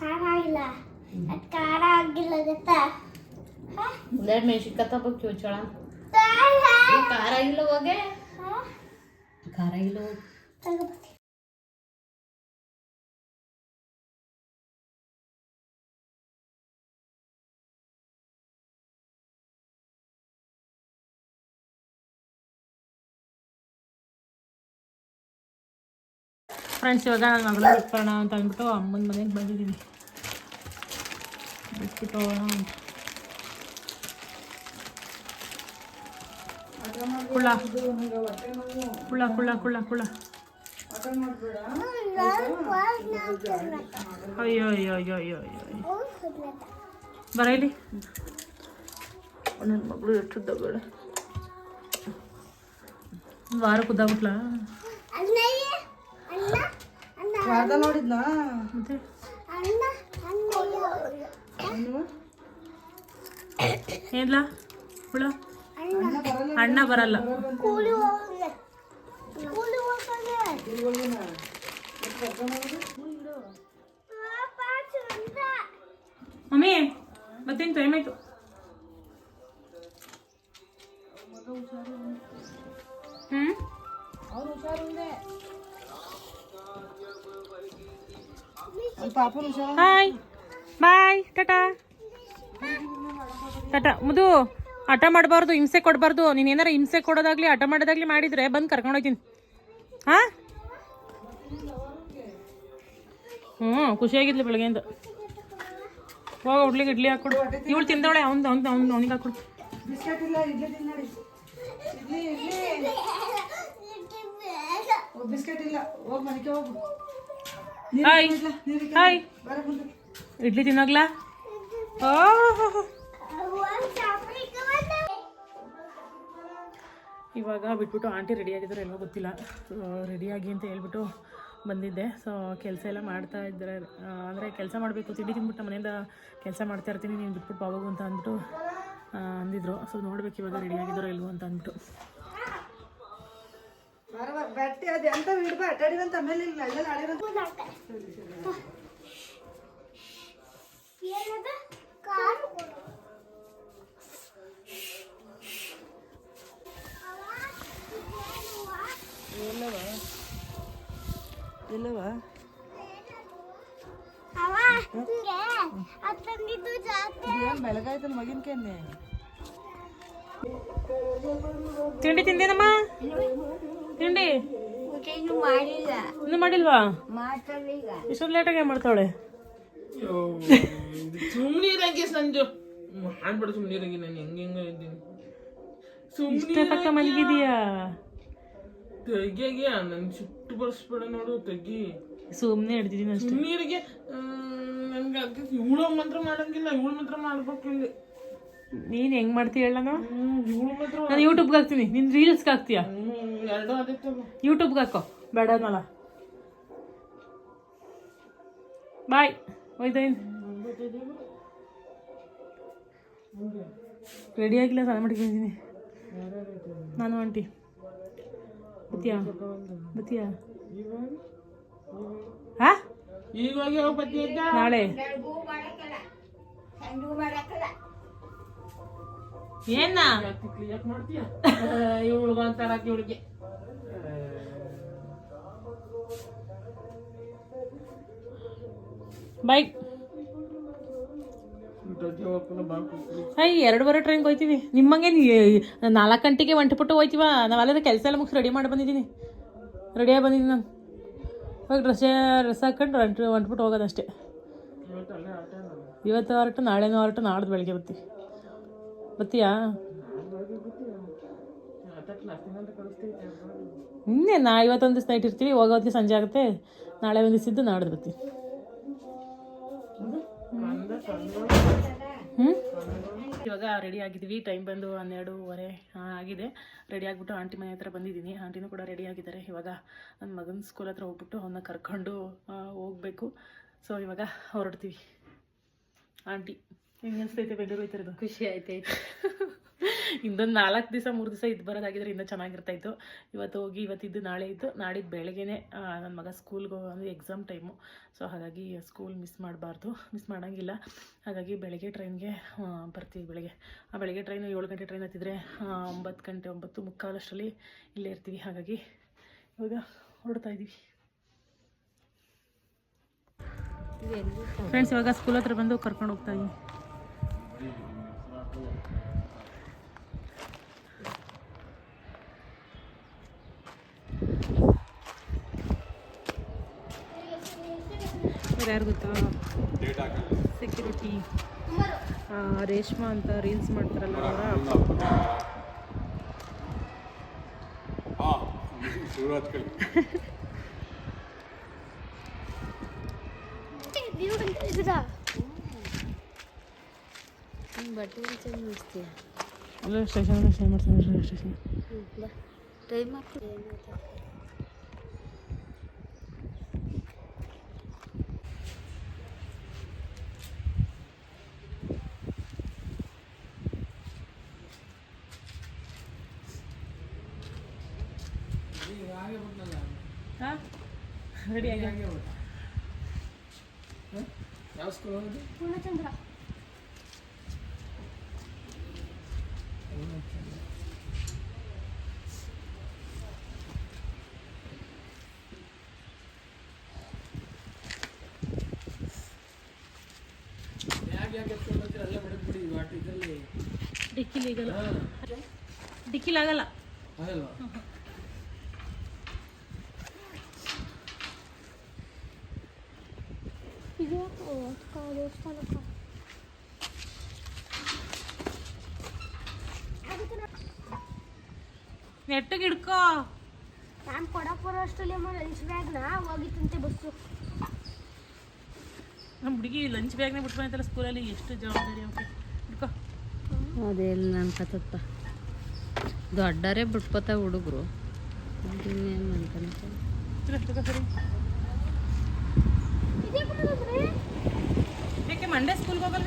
ಖಾರ ಇಲ್ಲ ಅದ್ ಖಾರ ಆಗಿಲ್ಲ ಗೊತ್ತಾ ಹಾ? ಒಂದೆರಡು ಮೆಣಸಿನ್ಕಾಯಿ ತಗೋಬೇಕು ಚಳ ಖಾರ. ಖಾರ ಇಲ್ಲ ಹೋಗೆ ಹಾ? ಖಾರ ಇಲ್ಲ ಹೋಗಿ ತಗೋಬರ್ತೀನಿ. ಫ್ರೆಂಡ್ಸ್ ಇವಾಗ ನಾನು ಮಗಳ ಬಿಟ್ಕೊಳ್ಳೋಣ ಅಂತ ಅಂದ್ಬಿಟ್ಟು ಅಮ್ಮನ ಮನೆಗೆ ಬಂದಿದ್ದೀನಿ ಬಿಟ್ಬಿಟ್ಟು ಕುಳ ಕುಳ್ಳ ನಾನು ಫೋನ್ ಮಾಡ್ತೀನಿ. ಅಯ್ಯೋ ಅಯ್ಯೋ ಅಯ್ಯೋ ಅಯ್ಯೋ ಅಯ್ಯೋ ಅಯ್ಯೋ. ಫೋನ್ ಕೊಡ್ಲತ್ತ. ಬರ ಇಲ್ಲಿ ನನ್ನ ಮಗಳು ಎಷ್ಟು ದೊಡ್ಡ ವಾರಕ್ಕೆ ಅಣ್ಣ ಅಣ್ಣ ನೋಡಿದ್ನಾ? ಮತ್ತೆ? ಅಣ್ಣ ಅಣ್ಣಯ್ಯ ಏನ್ಲ? ಹುಳ ಅಣ್ಣ. ಬರಲ್ಲ ಮಮ್ಮಿ ಮತ್ತೇನು ಟೈಮ್ ಆಯ್ತು? ಹಾಯ್ ಬಾಯ್ ಟಾಟಾ ಟಟಾ ಮುದು ಆಟ ಮಾಡಬಾರ್ದು ಹಿಂಸೆ ಕೊಡಬಾರ್ದು. ನೀನು ಏನಾರ ಹಿಂಸೆ ಕೊಡೋದಾಗ್ಲಿ ಆಟ ಮಾಡೋದಾಗ್ಲಿ ಮಾಡಿದ್ರೆ ಬಂದು ಕರ್ಕೊಂಡು ಹೋಗ್ತೀನಿ. ಹಾ? ಹ್ಞೂ ಖುಷಿಯಾಗಿದ್ಲಿ ಬೆಳಗ್ಗೆಯಿಂದ. ಹೋಗ ಹುಡ್ಲಿಗೆ ಇಡ್ಲಿ ಹಾಕೊಡು ಇವಳು ತಿಂದವಳೆ ಅವ್ನು ಅವ್ನು ಅವ್ನು ಅವನಿಗೆ ಹಾಕೊಡು ಬಿಸ್ಕೆಟ್ ಇಲ್ಲ ಇಡ್ಲಿ ತಿನ್ನಡಿ ಇಡ್ಲಿ ಇಡ್ಲಿ. ಓ, ಬಿಸ್ಕೆಟ್ ಇಲ್ಲ. ಹೋಗ್ ಮನೆಗೆ ಹೋಗು. ಹಾಯ್ ಹಾಯ್ ಇಡ್ಲಿ ತಿನ್ನೋಗ್ಲಾ? ಇವಾಗ ಬಿಟ್ಬಿಟ್ಟು ಆಂಟಿ ರೆಡಿ ಆಗಿದ್ರೆ ಎಲ್ಲೋ ಗೊತ್ತಿಲ್ಲ. ರೆಡಿಯಾಗಿ ಅಂತ ಹೇಳ್ಬಿಟ್ಟು ಬಂದಿದ್ದೆ. ಸೊ ಕೆಲಸ ಎಲ್ಲ ಮಾಡ್ತಾ ಇದ್ದಾರೆ. ಅಂದರೆ ಕೆಲಸ ಮಾಡಬೇಕು ತಿಂಡಿ ತಿಂದ್ಬಿಟ್ಟು ಮನೆಯಿಂದ ಕೆಲಸ ಮಾಡ್ತಾ ಇರ್ತೀನಿ ನೀನು ಬಿಟ್ಬಿಟ್ಟು ಹೋಗು ಅಂತ ಅಂದ್ಬಿಟ್ಟು ಅಂದಿದ್ರು. ಸೊ ನೋಡ್ಬೇಕು ಇವಾಗ ರೆಡಿ ಆಗಿದ್ರೆ ಇಲ್ವೋ ಅಂತ ಅಂದ್ಬಿಟ್ಟು. ಬರ ಬರ, ಬಟ್ಟೆ ಅದು ಎಂತ ಇಡ್ಬ ಅಡ್ಡಾಡಿವಂತ ಆಮೇಲೆ ಇಲ್ಲ ಅಲ್ಲೆಲ್ಲ ಕಾರು ಎಲ್ಲವ? ಏನ್ ಬೆಳಗಾಯ್ತಲ್ಲ ಮಗಿನ ಕೆನ್ನೆ ತಿಂಡಿ ತಿಂದೇನಮ್ಮ ತಿಂಡಿ ಇನ್ನು ಮಾಡಿಲ್ಲ ಇನ್ನೂ ಮಾಡಿಲ್ವಾ ಮಾಡ್ತಾರೆ ಈಗ ಇಷ್ಟೊಂದು ಲೇಟಾಗಿ ಮಾಡ್ತಾವಳೆ? ಇರಂಗೆ ಸಂಜು. ಮಾಡ್ಬೇಡ ಸುಮ್ನಿರಂಗೆ ನಾನು ಹೆಂಗೆ ಹೆಂಗೆ ಇದ್ದೀನಿ. ಸುಮ್ಮನೆ ತಕ್ಕ ಮಲಗಿದೀಯಾ? ತೆಗಿಯಾಗೆ ನನ್ ಸಿಟ್ಟು ಬರ್ಸ್ಬೇಡ ನೋಡು ತೆಗಿ ಸುಮ್ಮನೆ ಹಿಡ್ದಿದ್ದೀನಿ ಅಷ್ಟೇ. ನೀರಿಗೆ ನನ್ಗೆ ಅದಕ್ಕೆ ಇವಳು ಮಾತ್ರ ಮಾಡಂಗಿಲ್ಲ ಇವಳು ಮಾತ್ರ ಮಾಡ್ಬೇಕು ಇಲ್ಲಿ. ನೀನು ಹೆಂಗ್ ಮಾಡ್ತೀಯ ಹೇಳ ನಾನು ಹ್ಮ್ ಇವಳು ಮಾತ್ರ ನಾನು ಯೂಟ್ಯೂಬ್ಗೆ ಹಾಕ್ತೀನಿ. ನಿನ್ನ ರೀಲ್ಸ್ಗೆ ಹಾಕ್ತೀಯಾ? ಯೂಟ್ಯೂಬ್ ಎರಡು ಯೂಟ್ಯೂಬ್ಗೆ ಹಾಕೋ. ಬೇಡ ಅನ್ನಲ್ಲ ಬಾಯ್ ಒಯ್ದೇನು ರೆಡಿ ಆಗಿಲ್ಲ ಸ್ನಾನ ಮಾಡಿ ಬಂದಿದ್ದೀನಿ. ನಾನು ಆಂಟಿ. ಬತ್ತಿಯಾ? ಬತ್ತಿಯಾ? ಹಾ? ನಾಳೆ. ಏನ? ಇವಳಿಗೆ ಒಂಥರ ಇವಳಿಗೆ ಬಾಕು ಅಯ್ಯ ಎರಡುವರೆ ಟ್ರೈನ್ಗೆ ಹೋಯ್ತೀವಿ. ನಿಮ್ಮಂಗೆ ನಾಲ್ಕು ಗಂಟೆಗೆ ಒಂಟಿಬಿಟ್ಟು ಹೋಯ್ತೀವ? ನಾವು ಕೆಲಸ ಎಲ್ಲ ಮುಗಿಸಿ ರೆಡಿ ಮಾಡಿ ಬಂದಿದ್ದೀನಿ ರೆಡಿಯಾಗಿ ಬಂದಿದ್ದೀನಿ ನಾನು. ಹೋಗಿ ಡ್ರೆಸ್ ಡ್ರೆಸ್ ಹಾಕೊಂಡು ಒಂಟು ಹೊಂಟ್ಬಿಟ್ಟು ಹೋಗೋದಷ್ಟೇ. ಇವತ್ತು ಹೊರಟು, ನಾಳೆನೂ ಹೊರಟು, ನಾಡ್ದು ಬೆಳಗ್ಗೆ ಬರ್ತೀವಿ. ಬರ್ತೀಯಾ? ಇನ್ನೇ ನಾ ಇವತ್ತೊಂದು ದಿವಸ ನೈಟ್ ಇರ್ತೀವಿ ಹೋಗೋದಕ್ಕೆ ಸಂಜೆ ಆಗುತ್ತೆ. ನಾಳೆ ಒಂದು ದಿವಸ ಇದ್ದು ನಾಡ್ದು ಬರ್ತೀವಿ. ಹ್ಞೂ ಇವಾಗ ರೆಡಿ ಆಗಿದ್ದೀವಿ ಟೈಮ್ ಬಂದು ಹನ್ನೆರಡೂವರೆ ಆಗಿದೆ. ರೆಡಿ ಆಗಿಬಿಟ್ಟು ಆಂಟಿ ಮನೆ ಹತ್ರ ಬಂದಿದ್ದೀನಿ. ಆಂಟಿನೂ ಕೂಡ ರೆಡಿ ಆಗಿದ್ದಾರೆ. ಇವಾಗ ನನ್ನ ಮಗನ ಸ್ಕೂಲ್ ಹತ್ರ ಹೋಗ್ಬಿಟ್ಟು ಅವನ್ನ ಕರ್ಕೊಂಡು ಹೋಗಬೇಕು ಹೋಗ್ಬೇಕು. ಸೊ ಇವಾಗ ಹೊರಡ್ತೀವಿ. ಆಂಟಿ ಹೆಂಗೆ ಅನಿಸ್ತೈತೆ ಬೆಂಗಳೂರು ಹೋಯ್ತಿರೋದು ಖುಷಿ ಆಯ್ತೈತೆ. ಇನ್ನೊಂದು ನಾಲ್ಕು ದಿವಸ ಮೂರು ದಿವಸ ಇದು ಬರೋದಾಗಿದ್ರೆ ಇನ್ನೂ ಚೆನ್ನಾಗಿರ್ತಾಯಿತ್ತು ಇವತ್ತು ಹೋಗಿ ಇವತ್ತಿದ್ದು ನಾಳೆ ಇದ್ದು ನಾಡಿದ್ದು ಬೆಳಗ್ಗೆನೇ ನನ್ನ ಮಗ ಸ್ಕೂಲ್ಗೆ ಅಂದರೆ ಎಕ್ಸಾಮ್ ಟೈಮು ಸೊ ಹಾಗಾಗಿ ಸ್ಕೂಲ್ ಮಿಸ್ ಮಾಡಬಾರ್ದು. ಮಿಸ್ ಮಾಡೋಂಗಿಲ್ಲ. ಹಾಗಾಗಿ ಬೆಳಗ್ಗೆ ಟ್ರೈನ್ಗೆ ಬರ್ತೀವಿ ಬೆಳಗ್ಗೆ. ಆ ಬೆಳಗ್ಗೆ ಟ್ರೈನು ಏಳು ಗಂಟೆ ಟ್ರೈನ್ ಹತ್ತಿದ್ರೆ ಒಂಬತ್ತು ಗಂಟೆ ಒಂಬತ್ತು ಮುಕ್ಕಾಲಷ್ಟರಲ್ಲಿ ಇಲ್ಲೇ ಇರ್ತೀವಿ. ಹಾಗಾಗಿ ಇವಾಗ ಹೊರಡ್ತಾ ಇದ್ದೀವಿ ಫ್ರೆಂಡ್ಸ್ ಇವಾಗ ಸ್ಕೂಲ್ ಹತ್ರ ಬಂದು ಕರ್ಕೊಂಡು ಹೋಗ್ತಾ ಇದ್ದೀವಿ ಇವ್ರು ಯಾರು ಗೊತ್ತಾ? ಸೆಕ್ಯೂರಿಟಿ ರೇಷ್ಮಾ ಅಂತ ರೀಲ್ಸ್ ಮಾಡ್ತಾರಲ್ಲ ಅವರ? ಸ್ಟೇಷನ್ ಸ್ಟೇಷನ್ ಮಾಡ್ತಾರೆ ಸ್ಟೇಷನ್ ಟೈಮ್ ಆಗ್ತದೆ ಹಾಂ ರೆಡಿ ಆಗಿ ಯಾವ ಸ್ಕೂಲ್ ಹೋಗೋದು ಪೂರ್ಣಚಂದ್ರ ಬ್ಯಾಗ್ ಯಾಕೆ ಎತ್ಕೊಂಡು ಬರ್ತೀರ ಅಲ್ಲೇ ಬಿಡಿ ವಾಟ್ ಇದರಲ್ಲಿ ಡಿಕ್ಕಿಲಿ ಈಗಲ್ಲ ಡಿಕ್ಕಿಲಿ ಆಗಲ್ಲ ಆಗಲ್ವಾ ಇದು ದೇವಸ್ಥಾನಕ್ಕ ನೆಟ್ಟಗೆ ಹಿಡ್ಕೋ. ನಾನು ಕೊಡಕ್ಕೆ ಬರೋ ಅಷ್ಟರಲ್ಲಿ ಲಂಚ್ ಬ್ಯಾಗ್ನ ಹೋಗಿತ್ತಂತೆ ಬಸ್ಸು. ನಮ್ಮ ಹುಡುಗಿ ಲಂಚ್ ಬ್ಯಾಗ್ನೇ ಬಿಟ್ಟು ಬಂತಲ್ಲ ಸ್ಕೂಲಲ್ಲಿ ಎಷ್ಟು ಜವಾಬ್ದಾರಿ ಅವಕ್ಕೆ ಹಿಡ್ಕೋ. ಅದೆಲ್ಲ ನನ್ನ ಕಥಪ್ಪ. ದೊಡ್ಡರೇ ಬಿಟ್ಕೋತ ಹುಡುಗರು. ಇನ್ನೇನು ಬಿಡೋದ್ರಿ ಯಾಕೆ ಮಂಡ್ಯ ಸ್ಕೂಲ್ಗೆ ಹೋಗಲ್ಲ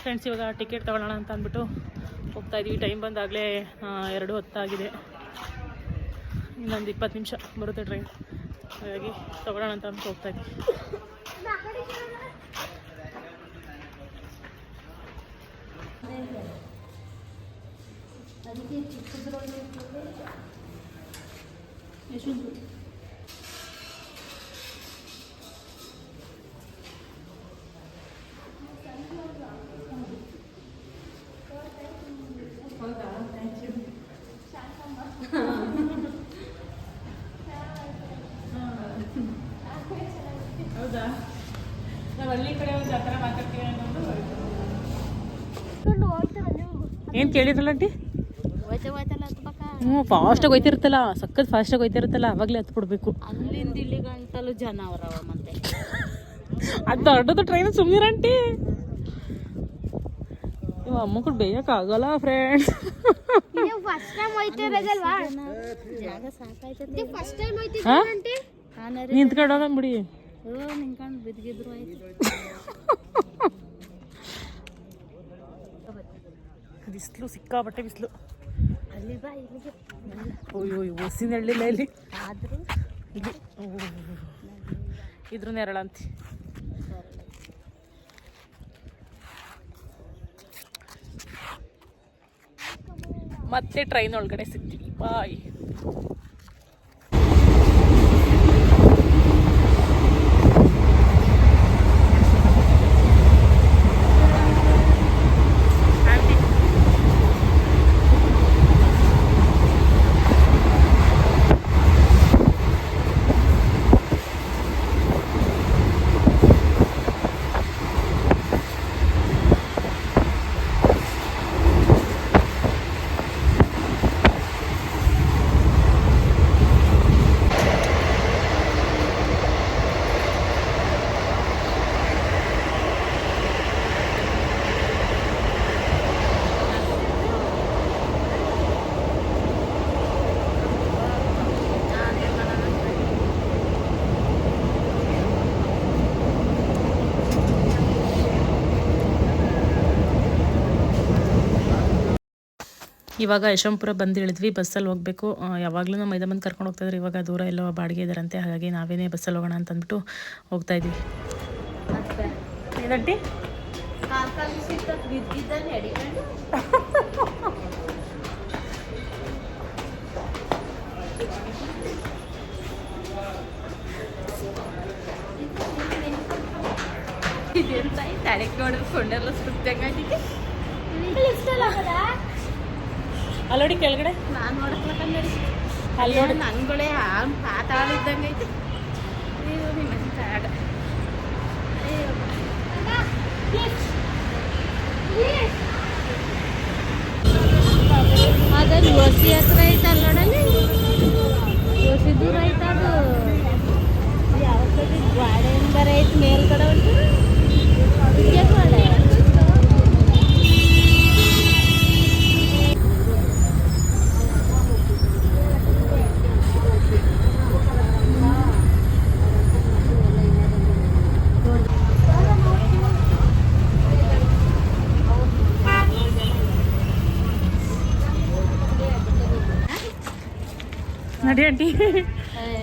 ಫ್ರೆಂಡ್ಸ್, ಇವಾಗ ಟಿಕೆಟ್ ತಗೊಳ್ಳೋಣ ಅಂತ ಅಂದ್ಬಿಟ್ಟು ಹೋಗ್ತಾ ಇದ್ದೀವಿ ಟೈಮ್ ಬಂದಾಗಲೇ ಎರಡು ಹೊತ್ತಾಗಿದೆ. ಇನ್ನೊಂದು ಇಪ್ಪತ್ತು ನಿಮಿಷ ಬರುತ್ತೆ ಟ್ರೈನ್ ಹಾಗಾಗಿ ತಗೊಳ್ಳೋಣ ಅಂತ ಅಂದ್ಬಿಟ್ಟು ಹೋಗ್ತಾ ಇದ್ದೀವಿ ಹೌದಾ ನಾವು ಹಳ್ಳಿ ಕಡೆ ಒಂದು ಆ ಥರ ಮಾತಾಡ್ತೀವಿ ಅನ್ನೋದು ಹೋಯ್ತಲ್ಲ ನೀವು ಏನು ಕೇಳಿದ್ರಲ್ಲ ಆಂಟಿ? ಹೋಯ್ತಾ ಹೋಯ್ತಲ್ಲ ಹತ್ಬೇಕ ಹ್ಞೂ ಫಾಸ್ಟಾಗಿ ಹೋಯ್ತಿರುತ್ತಲ್ಲ ಸಖತ್ ಫಾಸ್ಟಾಗಿ ಹೋಯ್ತಿರುತ್ತಲ್ಲ ಅವಾಗಲೇ ಹತ್ತು ಬಿಡ್ಬೇಕು. ಅಲ್ಲಿಂದ ಇಲ್ಲಿ ಗಂಟಲು ಜನ ಅವರವ ಮತ್ತೆ ಅದು ದೊಡ್ಡದು ಟ್ರೈನ್ ಸುಮ್ಮನಿರ ಆಂಟಿ. ನೀವು ಅಮ್ಮ ಕೂಡ ಬೇಯಕ್ಕಾಗಲ್ಲ ಫ್ರೆಂಡ್ಸ್ ನೀವು ಫಸ್ಟ್ ಟೈಮ್ ಹೋಯ್ತಿರೋದಲ್ವಾ? ಜಾಗ ಸಾಕಾಯ್ತದೆ ನೀವು ಫಸ್ಟ್ ಟೈಮ್ ಬಿಡಿ. ಓ ಆಯ್ತು. ಬಿಸಿಲು ಸಿಕ್ಕಾಪಟ್ಟೆ ಬಿಸಿಲು. ಅಲ್ಲಿ ಬಾ ಇಲ್ಲಿಗೆ. ಅಯ್ಯೋ ಬಸ್ಸಿನ ಹಳ್ಳಿಲ್ಲ ಇಲ್ಲಿ. ಆದರೂ. ಇಲ್ಲಿ. ಇದ್ರ ನೆರಳ ಅಂತ. ಮತ್ತೆ ಟ್ರೈನ್ ಒಳಗಡೆ ಸಿಗ್ತೀವಿ. ಬಾಯ್ ಇವಾಗ ಯಶವಂತಪುರ ಬಂದು ಇಳಿದ್ವಿ ಬಸ್ಸಲ್ಲಿ ಹೋಗಬೇಕು. ಯಾವಾಗಲೂ ನಮ್ಮ ಮೈದಾನ ಬಂದು ಕರ್ಕೊಂಡು ಹೋಗ್ತಾಯಿದ್ರು ಇವಾಗ ದೂರ ಎಲ್ಲೋ ಬಾಡಿಗೆ ಇದ್ದಾರಂತೆ ಹಾಗಾಗಿ ನಾವೇನೇ ಬಸ್ಸಲ್ಲಿ ಹೋಗೋಣ ಅಂತ ಅಂದ್ಬಿಟ್ಟು ಹೋಗ್ತಾ ಇದ್ವಿ ಏನಂಟಿ ಅಲ್ಲೋಡಿ ಕೆಳಗಡೆ. ನಾನು ನೋಡಕ್ಲಕ್ಕಂದಡಿ ಅಲ್ಲಿ ನೋಡಿ. ನನ್ಗಳೇ ಪಾತಾಳಿದ್ದಂಗೆ ಐತಿ. ಅಯ್ಯೋ ನಿಮ್ಮ ಅದಲ್ಲಿ ಹತ್ರ ನೋಡಲ್ಲಿ. ದೂರ ಐತ ಅದು. ಯಾವ ಕಡೆ ಗಾಡಿ ಬರ ಐತಿ ಮೇಲ್ಗಡೆ ಉಂಟು ನಡಿ ಆಂಟಿ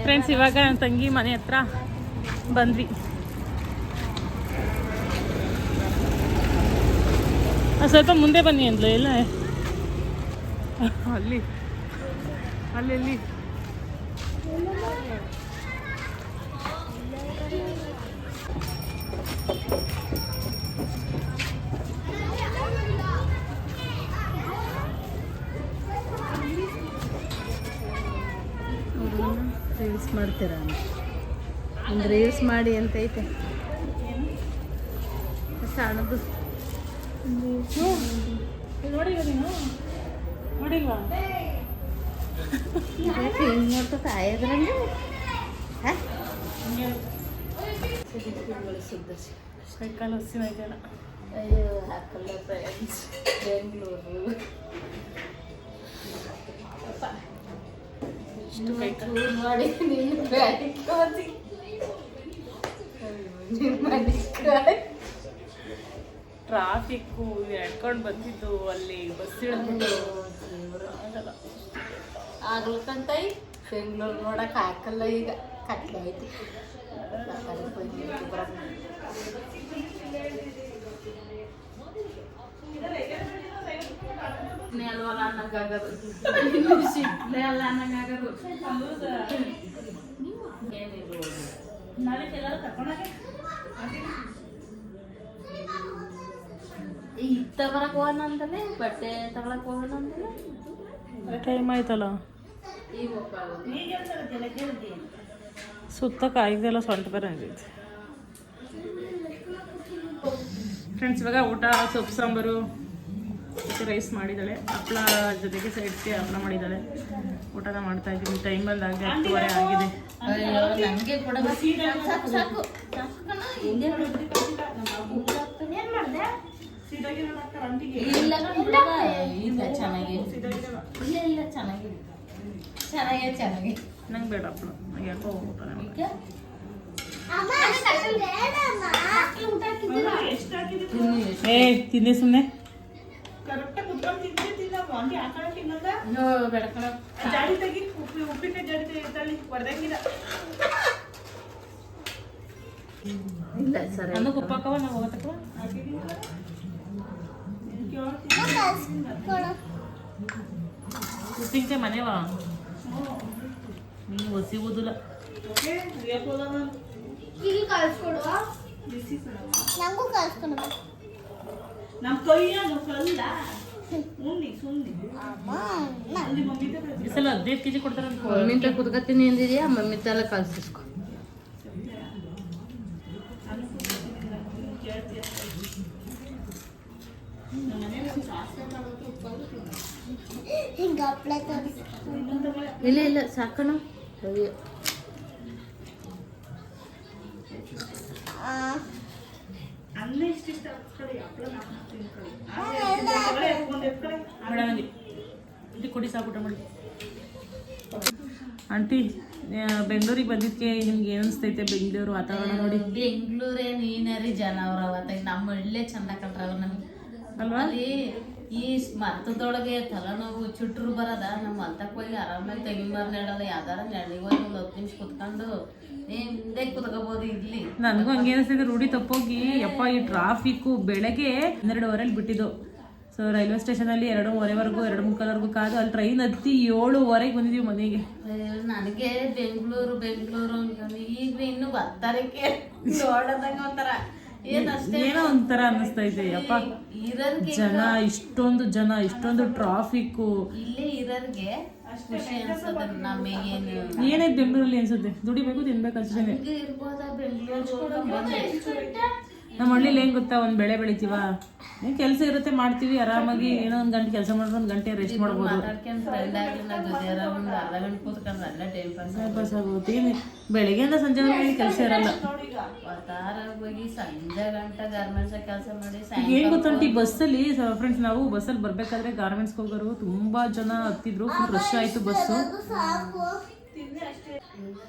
ಫ್ರೆಂಡ್ಸ್ ಇವಾಗ ನನ್ನ ತಂಗಿ ಮನೆ ಹತ್ರ ಬಂದ್ವಿ. ಸ್ವಲ್ಪ ಮುಂದೆ ಬನ್ನಿ ಅಂದ್ಲು ಎಲ್ಲ ಅಲ್ಲಿ ಅಲ್ಲಿ. ಮಾಡ್ತೀರ ಒಂದು ರೀಲ್ಸ್ ಮಾಡಿ ಅಂತೈತೆ ನೀನು? ನೋಡಿಲ್ವಾ? ಹಿಂಗೆ ಹಸಿನ ಅಯ್ಯೋ ಹಾಕಲ್ಲ ಫ್ರೆಂಡ್ಸ್ ಬೆಂಗಳೂರು. ಇಷ್ಟು ಚೂರು ಮಾಡಿ ಟ್ರಾಫಿಕ್ಕು ಎಡ್ಕೊಂಡು ಬಂದಿದ್ದು ಅಲ್ಲಿ ಬಸ್ ಇಳಿದ್ಬಿಟ್ಟು ಆಗಲ್ಲ. ಆಗ್ಲಕ್ಕಂತೈ ಬೆಂಗಳೂರು ನೋಡಕ್ ಹಾಕಲ್ಲ ಈಗ. ಕಟ್ಲೆ ಐತಿ. ನೆಲ್ವಲ್ಲ ಅನ್ನಕ್ಕಾಗದು ಸಿಗ್ಲೇ ಅಲ್ಲ ಅನ್ನಕ್ಕಾಗದು ಏನಿಲ್ಲ ಇತ್ತ ಬರಕ್ ಹೋಗೋಣ ಅಂತಲೇ ಬಟ್ಟೆ ತಗೊಳಕ್ ಹೋಗೋಣ ಅಂತಲೇ ಟೈಮ್ ಆಯ್ತಲ್ಲ ಈಗ ಹೋಗ್ಬಾರ್ದು ಸುತ್ತ ಕಾಯ್ದೆಲ್ಲ ಸೊಂಟ ಬೇರೆ ಆಗೈತೆ ಫ್ರೆಂಡ್ಸ್ ಇವಾಗ ಊಟ ಸೊಪ್ಪು ಸಾಂಬಾರು ಮತ್ತು ರೈಸ್ ಮಾಡಿದ್ದಾಳೆ. ಹಪ್ಪಳ ಜೊತೆಗೆ ಸೈಡ್ಸ್ಗೆ ಹಪ್ಪಳ ಮಾಡಿದ್ದಾಳೆ. ಊಟನ ಮಾಡ್ತಾ ಇದ್ದೀನಿ. ಟೈಮ್ ಬಂದಾಗ ಹತ್ತುವರೆ ಆಗಿದೆ. ಅಯ್ಯೋ ನನಗೆ ಕೂಡ ಸಾಕು ಸಾಕು ಸಾಕು ಕಣ, ಹಿಂಗೆ ಇಲ್ಲ ಕಣಪ್ಪ, ಇಲ್ಲ ಚೆನ್ನಾಗಿ ಇಲ್ಲ ಇಲ್ಲ ಚೆನ್ನಾಗಿದೆ ಚೆನ್ನಾಗಿದೆ ಚೆನ್ನಾಗಿ ನಂಗೆ ಬೇಡ ಹಪ್ಪಳ ಯಾಕೋ ಊಟ ಈಗ ಅಮ್ಮ ಬೇಡಮ್ಮ ಊಟ ಹಾಕಿದ್ದೀರಾ ತಿನ್ನು ಏ ತಿಂದೆ ಸುಮ್ಮನೆ ಬೇಡ ಕಣ. ಜಾಡಿ ತೆಗಿ ಉಪ್ಪಿ ಉಪ್ಪಿನ ಜಾಡಿ ತಳ್ಳಿ ಹೊಡೆದಂಗಿಲ್ಲ. ಇಲ್ಲ ಸರಿ. ನಾನು ಕುಪ್ಪಕ್ಕವ ನಾವು ಹೋಗತ್ತಕ್ಕವ ಕೊಡು ಉಪ್ಪಿನಕಾಯಿ ಮನೆವಾ? ನೀನು ಒಸಿ ಓದಿಲ್ಲ. ಈಗ ಕಳ್ಸ್ಕೊಡುವ? ನಂಗೂ ಕಳ್ಸ್ಕೊಡು. ನಮ್ಮ ಕೈಯ ಕಲ್ಲ. ಉಣ್ಣಿ ಸುಣ್ಣಿ ಅಮ್ಮ ಅಲ್ಲಿ ಮಮ್ಮಿ ಈ ಸಲ ಹದಿನೈದು ಕೆ ಜಿ ಕೊಡ್ತಾರೆ ಮಮ್ಮಿ ತ ಕುತ್ಕತ್ತೀನಿ ಅಂದಿದ್ಯಾ ಮಮ್ಮಿ ತಲೆ ಕಳ್ಸಿಸ್ಕೊ ಹಿಂಗ ಹಪ್ಳ ತೋರಿಸ್ ಇಲ್ಲ ಇಲ್ಲ ಸಾಕಣ ಅಯ್ಯೋ ಅನ್ನ ಇಷ್ಟಿಷ್ಟ ಕಡೆ ಹಪ್ಪಳ ಕಡೆ ಇದು ಮಾಡಿ ಆಂಟಿ ಬೆಂಗಳೂರಿಗೆ ಬಂದಿದ್ಕೆ ನಿಮ್ಗೆ ಏನು ಅನಿಸ್ತೈತೆ ಬೆಂಗಳೂರು ವಾತಾವರಣ ನೋಡಿ? ಬೆಂಗಳೂರೇ ನೀನರಿ ಜನ ಅವ್ರ ಅವತ್ತಾಗ ನಮ್ಮ ಹಳ್ಳಿ ಚಂದ ಕಂಡ್ರವ ನಮ್ಗೆ. ಅಲ್ವಾ? ಈ ಮತ್ತದೊಳಗೆ ತಲೆನೋವು ಚುಟ್ರು ಬರದ ನಮ್ಮ ಅಂತಕ್ಕೆ ಹೋಗಿ ಆರಾಮಾಗಿ ತೆಗಿಬಾರ್ದು ಹೇಳೋದು ಯಾವ್ದಾರ ಹೋಗಿ ಒಂದು ಹತ್ತು ನಿಮಿಷ ಕುತ್ಕೊಂಡು ನನಗೂ ಹಂಗೆ ಅನಿಸ್ತಿದೆ ರೂಢಿ ತಪ್ಪೋಗಿ. ಯಪ್ಪ ಈ ಟ್ರಾಫಿಕ್ಕು ಬೆಳಗ್ಗೆ ಹನ್ನೆರಡುವರೆಲಿ ಬಿಟ್ಟಿದ್ದು. ಸೊ ರೈಲ್ವೆ ಸ್ಟೇಷನಲ್ಲಿ ಎರಡೂವರೆವರೆಗೂ ಎರಡು ಮುಕ್ಕಾಲ್ವರೆಗೂ ಕಾದು ಅಲ್ಲಿ ಟ್ರೈನ್ ಹತ್ತಿ ಏಳುವರೆಗೆ ಬಂದಿದ್ವಿ ಮನೆಗೆ. ನನಗೆ ಬೆಂಗಳೂರು ಬೆಂಗಳೂರು ಈಗ ಇನ್ನು ಬರ್ತಾರೆ ನೋಡೋದಂಗ ಒಂಥರ. ಏನೋ ಒಂಥರ ಅನ್ನಿಸ್ತಾ ಇದೆ ಅಪ್ಪ ಜನ ಇಷ್ಟೊಂದು ಜನ ಇಷ್ಟೊಂದು ಟ್ರಾಫಿಕ್ ಇಲ್ಲೇ ಇರೋರ್ಗೆ ಏನೇ ಬೆಂಗಳೂರಲ್ಲಿ ಅನ್ಸುತ್ತೆ? ದುಡಿಬೇಕು ತಿನ್ಬೇಕು ಅಷ್ಟೇ ನಮ್ಮ ಹಳ್ಳಿಲಿ ಏನು ಗೊತ್ತಾ? ಒಂದು ಬೆಳೆ ಬೆಳಿತೀವ? ಏನ್ ಕೆಲಸ ಇರುತ್ತೆ ಮಾಡ್ತೀವಿ ಆರಾಮಾಗಿ ಏನೋ ಒಂದು ಗಂಟೆ ಕೆಲಸ ಮಾಡಿದ್ರೆ ಒಂದು ಗಂಟೆ ರೆಸ್ಟ್ ಮಾಡ್ಬೋದು. ಟೈಮ್ ಪಾಸ್ ಆಗುತ್ತೆ. ಏನು ಬೆಳಿಗ್ಗೆಯಿಂದ ಸಂಜೆ ಕೆಲಸ ಇರಲ್ಲ. ಅವತಾರ ಹೋಗಿ ಸಂಜೆ ಗಂಟೆ ಗಾರ್ಮೆಂಟ್ಸ್ ಕೆಲಸ ಮಾಡಿ ಏನ್ ಗೊತ್ತಂತಿ ಈ ಬಸ್ಸಲ್ಲಿ ಫ್ರೆಂಡ್ಸ್ ನಾವು ಬಸ್ಸಲ್ಲಿ ಬರ್ಬೇಕಾದ್ರೆ ಗಾರ್ಮೆಂಟ್ಸ್ ಹೋಗೋರು ತುಂಬಾ ಜನ ಹತ್ತಿದ್ರು ಫುಲ್ ರಶ್ ಆಯ್ತು ಬಸ್ಸು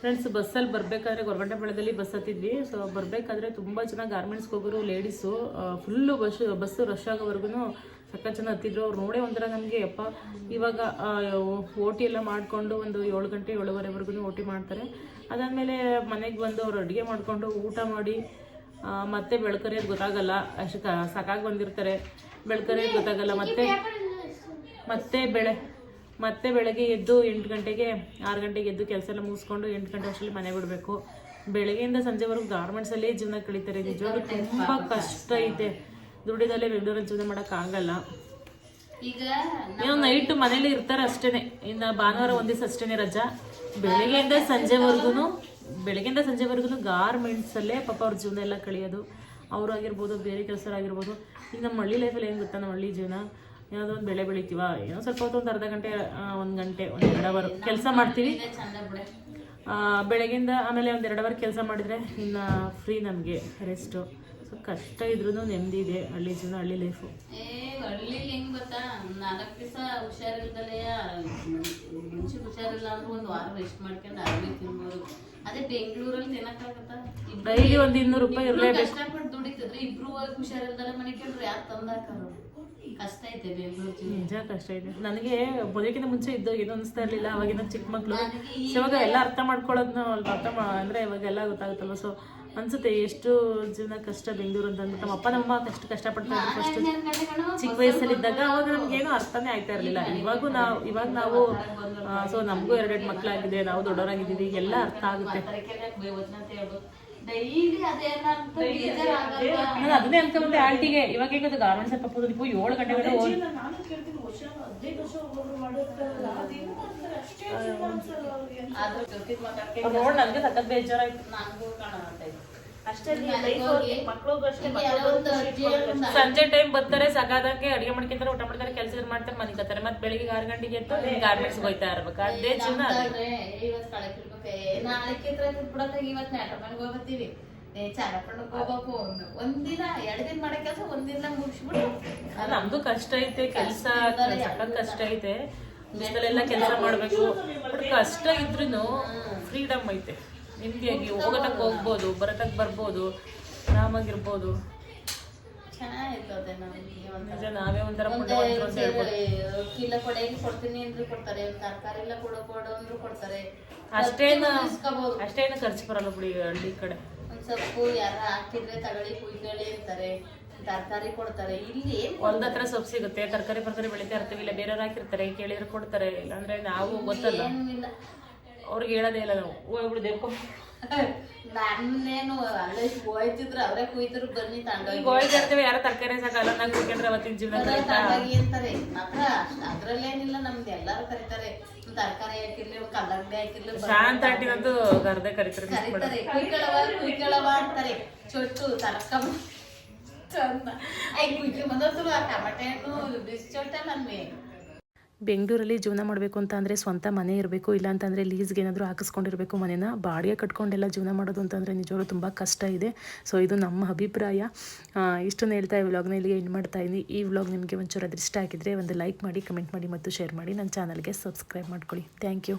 ಫ್ರೆಂಡ್ಸ್ ಬಸ್ಸಲ್ಲಿ ಬರಬೇಕಾದ್ರೆ ಗೊರಗಂಟೆ ಬೆಳದಲ್ಲಿ ಬಸ್ ಹತ್ತಿದ್ವಿ. ಸೊ ಬರಬೇಕಾದ್ರೆ ತುಂಬ ಜನ ಗಾರ್ಮೆಂಟ್ಸ್ಗೆ ಹೋಗೋರು ladies full bus bus rush ಆಗೋವರೆಗೂ ಸಖತ್ ಜನ ಹತ್ತಿದ್ರು. ಅವ್ರು ನೋಡೇ ಒಂಥರ ನಮಗೆ ಅಪ್ಪ ಇವಾಗ ಓ ಟಿ ಎಲ್ಲ ಮಾಡಿಕೊಂಡು ಒಂದು ಏಳು ಗಂಟೆ ಏಳುವರೆವರೆಗೂ ಓ ಟಿ ಮಾಡ್ತಾರೆ. ಅದಾದಮೇಲೆ ಮನೆಗೆ ಬಂದು ಅವ್ರು ಅಡುಗೆ ಮಾಡಿಕೊಂಡು ಊಟ ಮಾಡಿ ಮತ್ತೆ ಬೆಳ್ಕರೆ ಗೊತ್ತಾಗಲ್ಲ. ಅಷ್ಟು ಸಾಕಾಗಿ ಬಂದಿರ್ತಾರೆ. ಬೆಳ್ಕರೆ ಗೊತ್ತಾಗಲ್ಲ. ಮತ್ತೆ ಮತ್ತೆ ಬೆಳೆ ಮತ್ತೆ ಬೆಳಗ್ಗೆ ಎದ್ದು ಎಂಟು ಗಂಟೆಗೆ ಆರು ಗಂಟೆಗೆ ಎದ್ದು ಕೆಲಸ ಎಲ್ಲ ಮುಗಿಸ್ಕೊಂಡು ಎಂಟು ಗಂಟೆ ಅಷ್ಟರಲ್ಲಿ ಮನೆ ಬಿಡಬೇಕು. ಬೆಳಗ್ಗೆಯಿಂದ ಸಂಜೆವರೆಗೂ ಗಾರ್ಮೆಂಟ್ಸಲ್ಲೇ ಜೀವನ ಕಳೀತಾರೆ. ನಿಜವಾಗ್ಲೂ ತುಂಬ ಕಷ್ಟ ಐತೆ ದುಡಿದಲ್ಲೇ ಬೆಂಗಳೂರಲ್ಲಿ ಜೀವನ ಮಾಡೋಕ್ಕಾಗಲ್ಲ ಈಗ ಏನೋ ನೈಟ್ ಮನೇಲಿ ಇರ್ತಾರೆ ಅಷ್ಟೇನೆ. ಇನ್ನು ಭಾನುವಾರ ಒಂದ್ ದಿವಸ ಅಷ್ಟೇನೆ ರಜಾ. ಬೆಳಗ್ಗೆಯಿಂದ ಸಂಜೆವರೆಗೂ ಬೆಳಗ್ಗೆಯಿಂದ ಸಂಜೆವರೆಗೂ ಗಾರ್ಮೆಂಟ್ಸಲ್ಲೇ ಪಾಪ ಅವ್ರ ಜೀವನ ಎಲ್ಲ ಕಳಿಯೋದು. ಅವರು ಆಗಿರ್ಬೋದು ಬೇರೆ ಕೆಲಸರಾಗಿರ್ಬೋದು ಈಗ ನಮ್ಮ ಹಳ್ಳಿ ಲೈಫಲ್ಲಿ ಏನು ಗೊತ್ತಾ ನಮ್ಮ ಹಳ್ಳಿ ಜೀವನ? ಯಾವುದೋ ಒಂದು ಬೆಳೆ ಬೆಳಿತೀವ? ಏನೋ ಸ್ವಲ್ಪ ಹೊತ್ತು ಒಂದು ಅರ್ಧ ಗಂಟೆ ಒಂದು ಗಂಟೆ, ಒಂದು ಎರಡು ಅವರ್ ಕೆಲಸ ಮಾಡ್ತೀವಿ. ಬೆಳಗಿಂದ ಆಮೇಲೆ ಒಂದು ಎರಡು ಅವರ್ ಕೆಲಸ ಮಾಡಿದರೆ ಇನ್ನು ಫ್ರೀ ನಮಗೆ ರೆಸ್ಟು ಸೊ ಕಷ್ಟ ಇದ್ರೂ ನೆಮ್ಮದಿ ಇದೆ ಹಳ್ಳಿ ಜೀವನ ಹಳ್ಳಿ ಲೈಫು ಏ ಹಳ್ಳಿಲಿ ಹೆಂಗ್ ಗೊತ್ತಾ? ನಾಲ್ಕು ದಿವಸ ಹುಷಾರಿಲ್ದಲೆ ಮುಂಚೆ ಹುಷಾರಿಲ್ಲ ಅಂದ್ರೆ ಒಂದು ವಾರ ರೆಸ್ಟ್ ಮಾಡ್ಕೊಂಡು ಆರಾಮಾಗಿ ತಿನ್ಬೋದು. ಅದೇ ಬೆಂಗಳೂರಲ್ಲಿ ತಿನ್ನಕ್ಕಾಗತ್ತ ಡೈಲಿ ಒಂದು ಇನ್ನೂರು ರೂಪಾಯಿ ಇರಲೇಬೇಕು. ಕಷ್ಟಪಟ್ಟು ದುಡಿತಿದ್ರೆ ಇಬ್ರು ಹೋಗಿ ಹುಷಾರಿಲ್ದಲೆ ಮನೆ ಕೇಳಿದ್ರು ಯಾರು ತಂದಾಕರು? ಕಷ್ಟ ಐತೆ ಬೆಂಗಳೂರು ನಿಜ ಕಷ್ಟ ಇದೆ. ನನಗೆ ಬದುಕಿನ ಮುಂಚೆ ಇದ್ದಾಗ ಏನು ಅನಿಸ್ತಾ ಇರಲಿಲ್ಲ ಅವಾಗಿನ ಚಿಕ್ಕ ಮಕ್ಕಳು ಇವಾಗ ಎಲ್ಲ ಅರ್ಥ ಮಾಡ್ಕೊಳ್ಳೋದನ್ನ ಅರ್ಥ ಅಂದ್ರೆ ಅಂದರೆ ಇವಾಗೆಲ್ಲ ಗೊತ್ತಾಗುತ್ತಲ್ವ? ಸೊ ಅನ್ಸುತ್ತೆ ಎಷ್ಟು ಜೀವನ ಕಷ್ಟ ಬೆಂಗಳೂರು ಅಂತ ಅಂದ್ಬಿಟ್ಟು ನಮ್ಮ ಅಪ್ಪ ನಮ್ಮ ಕಷ್ಟ ಕಷ್ಟಪಡ್ತಾ ಇದ್ರು ಫಸ್ಟ್ ಚಿಕ್ಕ ವಯಸ್ಸಲ್ಲಿ ಇದ್ದಾಗ ಅವಾಗ ನಮ್ಗೇನು ಅರ್ಥನೇ ಆಗ್ತಾ ಇರಲಿಲ್ಲ ಇವಾಗೂ ನಾವು ಇವಾಗ ನಾವು ಸೊ ನಮಗೂ ಎರಡೆರಡು ಮಕ್ಕಳಾಗಿದೆ ನಾವು ದೊಡ್ಡವರಾಗಿದ್ದೀವಿ ಎಲ್ಲ ಅರ್ಥ ಆಗುತ್ತೆ? ನಾನು ಅದನ್ನೇ ಅನ್ಕೊಂಡೆ ಆಂಟಿಗೆ ಇವಾಗ ಹೇಗೆ ಗಾರ್ಮೆಂಟ್ಸ್ ಪಾಪ ನೀವು ಏಳು ಗಂಟೆ ಹೋಗಿ ನೋಡ್ ನನಗೆ ಸಖತ್ ಬೇಜಾರಾಯ್ತು ನಂಗೂ ಕಾಣುತ್ತೆ ಅಷ್ಟೇ ಅಷ್ಟೇ ಸಂಜೆ ಟೈಮ್ ಬರ್ತಾರೆ ಸಗಾದಂಗೆ ಅಡಿಗೆ ಮಾಡ್ಕೊಂತಾರೆ ಊಟ ಮಾಡ್ತಾರೆ ಕೆಲಸ ಮಾಡ್ತಾರೆ ಮನಿಕತ್ತಾರೆ ಮತ್ತೆ ಬೆಳಿಗ್ಗೆ ಆರು ಗಂಟೆಗೆ ಎದ್ದು ಗಾರ್ಮೆಂಟ್ಸ್ ಹೋಯ್ತಾ ಇರ್ಬೇಕು. ಅದೇ ಜೀವನ ಇವತ್ತು ಹೋಗ್ಬತ್ತೀವಿ. ನಮ್ದು ಕಷ್ಟ ಐತೆ ಕೆಲಸ ಕಷ್ಟ ಐತೆ. ಕೆಲ್ಸ ಕೆಲಸ ಮಾಡ್ಬೇಕು. ಕಷ್ಟ ಇದ್ರೂ ಫ್ರೀಡಮ್ ಐತೆ. ನಿಮ್ದಿಯಾಗಿ ಹೋಗೋಟಕ್ಕೆ ಹೋಗ್ಬೋದು ಬರೋಟಕ್ಕೆ ಬರ್ಬೋದು ಆರಾಮಾಗಿರ್ಬೋದು. ನಿಜ ನಾವೇ ಒಂಥರ ಹೇಳ್ಬೋದು. ಕಿಲ ಕೊಡೆಯಲ್ಲಿ ಕೊಡ್ತೀನಿ ಅಂದ್ರು ಕೊಡ್ತಾರೆ ತರಕಾರಿ ಎಲ್ಲ ಕೊಡೋ ಕೊಡು ಅಂದ್ರು ಕೊಡ್ತಾರೆ. ಅಷ್ಟೇನು ಅಷ್ಟೇನು ಖರ್ಚು ಬರಲ್ಲ ಬಿಡಿ ಹಳ್ಳಿ ಕಡೆ. ಒಂದ್ ಸೊಪ್ಪು ಯಾರ ಹಾಕಿದ್ರೆ ತಗೊಳ್ಳಿ ಕುಯ್ಕೊಳ್ಳಿ ಅಂತಾರೆ. ತರಕಾರಿ ಕೊಡ್ತಾರೆ. ಇಲ್ಲಿ ಒಂದ್ ಹತ್ರ ಸೊಪ್ಪು ಸಿಗುತ್ತೆ ತರಕಾರಿ ಪರ್ಕಾರಿ ಬೆಳಿತಾ ಇರ್ತೀವಿ ಇಲ್ಲ ಬೇರೆಯವ್ರು ಹಾಕಿರ್ತಾರೆ ಕೇಳಿದ್ರೆ ಕೊಡ್ತಾರೆ ಇಲ್ಲಾಂದ್ರೆ ನಾವು ಗೊತ್ತಲ್ಲ. ಅವ್ರಿಗೆ ಹೇಳೋದೇ ಇಲ್ಲ ನಾವು. ಹೋಗ್ಬಿಡು ದೇವ್ಕೊ ನನ್ನೇನು ಅಲ್ಲೇ ಹೋಯ್ತಿದ್ರು ಅವರೇ ಕುಯ್ತಿದ್ರು ಬನ್ನಿ ತಂಡೋಗಿ ಹೋಯ್ತಿರ್ತೇವೆ ಯಾರೋ ತರಕಾರಿ ಸಾಕಲ್ಲ ನಾವು ಕುಯ್ಕೊಂಡ್ರೆ ಅವತ್ತಿನ ಜೀವನ ತಂಡೋಗಿ ಅಂತಾರೆ. ಮಾತ್ರ ಅದ್ರಲ್ಲೇನಿಲ್ಲ ನಮ್ದು ಎಲ್ಲಾರು ಕರೀತಾರೆ. ತರಕಾರಿ ಹಾಕಿರ್ಲಿ ಕಲ್ಲಂಗಡಿ ಹಾಕಿರ್ಲಿ ಶಾಂತ ಆಂಟಿನಂತೂ ಗರ್ದೆ ಕರಿತಾರೆ. ಕರೀತಾರೆ. ಕುಯ್ಕೊಳವ ಕುಯ್ಕೊಳ್ಳವ ಅಂತಾರೆ. ಚೊಟ್ಟು ತರಕ. ಚಂದ. ಐ ಕುಯ್ಕೊಂಡ್ ಬಂದ್ರು ಆ ಟಮಟೆ ಹಣ್ಣು ಬಿಸಿ ಚೊಟ್ಟ ಬೆಂಗಳೂರಲ್ಲಿ ಜೀವನ ಮಾಡಬೇಕು ಅಂತ ಅಂದರೆ ಸ್ವಂತ ಮನೆ ಇರಬೇಕು, ಇಲ್ಲ ಅಂತಂದರೆ ಲೀಸ್ಗೆ ಏನಾದರೂ ಹಾಕಿಸ್ಕೊಂಡಿರಬೇಕು, ಮನೇನ ಬಾಡಿಗೆ ಕಟ್ಕೊಂಡೆಲ್ಲ ಜೀವನ ಮಾಡೋದು ಅಂತಂದರೆ ನಿಜವಾಗ್ಲೂ ತುಂಬ ಕಷ್ಟ ಇದೆ. ಸೊ ಇದು ನಮ್ಮ ಅಭಿಪ್ರಾಯ. ಇಷ್ಟನ್ನು ಹೇಳ್ತಾ ಈ ವ್ಲಾಗ್ನ ಇಲ್ಲಿಗೆ ಎಂಡ್ ಮಾಡ್ತಾ ಇದ್ದೀನಿ ಈ ವ್ಲಾಗ್ ನಿಮಗೆ ಒಂಚೂರು ಅದ್ರ ಇಷ್ಟ ಆಗಿದ್ರೆ ಒಂದು ಲೈಕ್ ಮಾಡಿ ಕಮೆಂಟ್ ಮಾಡಿ ಮತ್ತು ಶೇರ್ ಮಾಡಿ. ನನ್ನ ಚಾನಲ್ಗೆ ಸಬ್ಸ್ಕ್ರೈಬ್ ಮಾಡ್ಕೊಳ್ಳಿ. Thank you